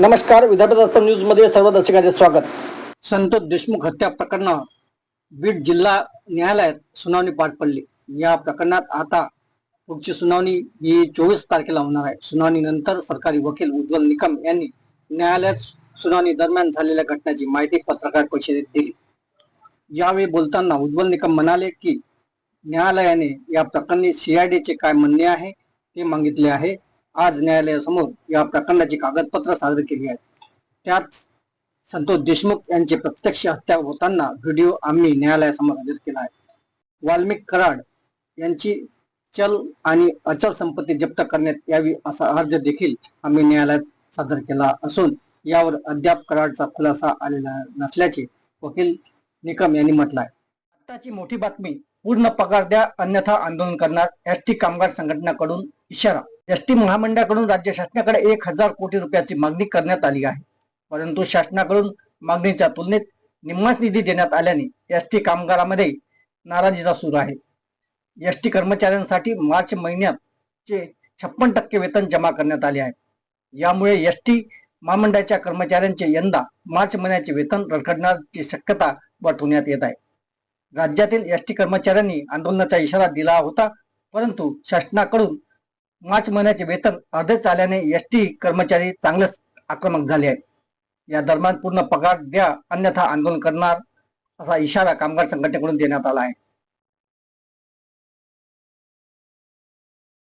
नमस्कार विदर्भ न्यूजमध्ये सर्व दर्शकांचे स्वागत. संतोष देशमुख हत्या प्रकरणावर बीड जिल्हा न्यायालयात सुनावणी पार पडली. या प्रकरणात आता पुढची सुनावणी ही चोवीस तारखेला होणार आहे. सुनावणीनंतर सरकारी वकील उज्ज्वल निकम यांनी न्यायालयात सुनावणी दरम्यान झालेल्या घटनेची माहिती पत्रकार परिषदेत दिली. यावेळी बोलताना उज्ज्वल निकम म्हणाले की न्यायालयाने या प्रकरणी सीआयडीचे काय म्हणणे आहे ते मागितले आहे. आज न्यायालयासमोर या प्रकरणाची कागदपत्र सादर केली आहेत. त्यात संतोष देशमुख यांची प्रत्यक्ष हत्या होताना व्हिडिओ आम्ही न्यायालयासमोर हजर केला आहे. वाल्मिक कराड यांची चल आणि अचल संपत्ती जप्त करण्यात यावी असा अर्ज देखील आम्ही न्यायालयात सादर केला असून यावर अद्याप कराडचा खुलासा आलेला नसल्याचे वकील निकम यांनी म्हटलं आहे आताची मोठी बातमी पूर्ण पगार द्या अन्यथा आंदोलन करणार एस टी कामगार संघटनेकडून इशारा एस टी महामंडळाकडून राज्य शासनाकडे एक हजार कोटी रुपयाची मागणी करण्यात आली आहे. परंतु शासनाकडून मागणीच्या तुलनेत निम्माच निधी देण्यात आल्याने एस टी कामगारामध्ये नाराजीचा सूर आहे. एस टी कर्मचाऱ्यांसाठी मार्च महिन्याचे छप्पन टक्के वेतन जमा करण्यात आले आहे. यामुळे एस टी महामंडळाच्या कर्मचाऱ्यांचे यंदा मार्च महिन्याचे वेतन रखडण्याची शक्यता वर्तवण्यात येत आहे. राज्यातील एस टी कर्मचाऱ्यांनी आंदोलनाचा इशारा दिला होता परंतु शासनाकडून मार्च महिन्याचे वेतन अर्धेच आल्याने एस टी कर्मचारी चांगलेच आक्रमक झाले आहेत. या दरम्यान पूर्ण पगार द्या अन्यथा आंदोलन करणार असा इशारा कामगार संघटनेकडून देण्यात आला आहे.